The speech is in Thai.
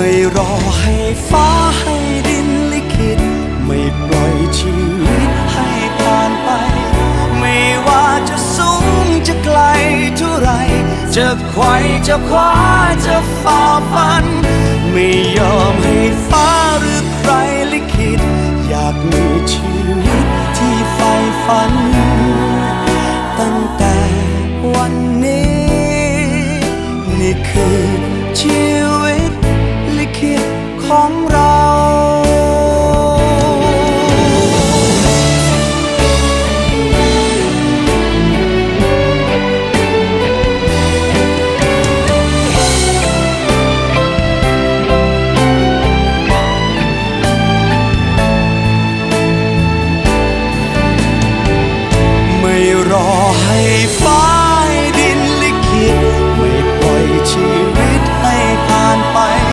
ไม่รอให้ฟ้าให้ดินลิขิต ไม่ปล่อยชีวิตให้ผ่านไป ไม่ว่าจะสูงจะไกลเท่าไร จะไขว่จะคว้าจะฝ่าฟัน ไม่ยอมให้ฟ้าหรือใครลิขิต อยากมีชีวิตที่ใฝ่ฝัน ตั้งแต่วันนี้ นี่คือชีวิต long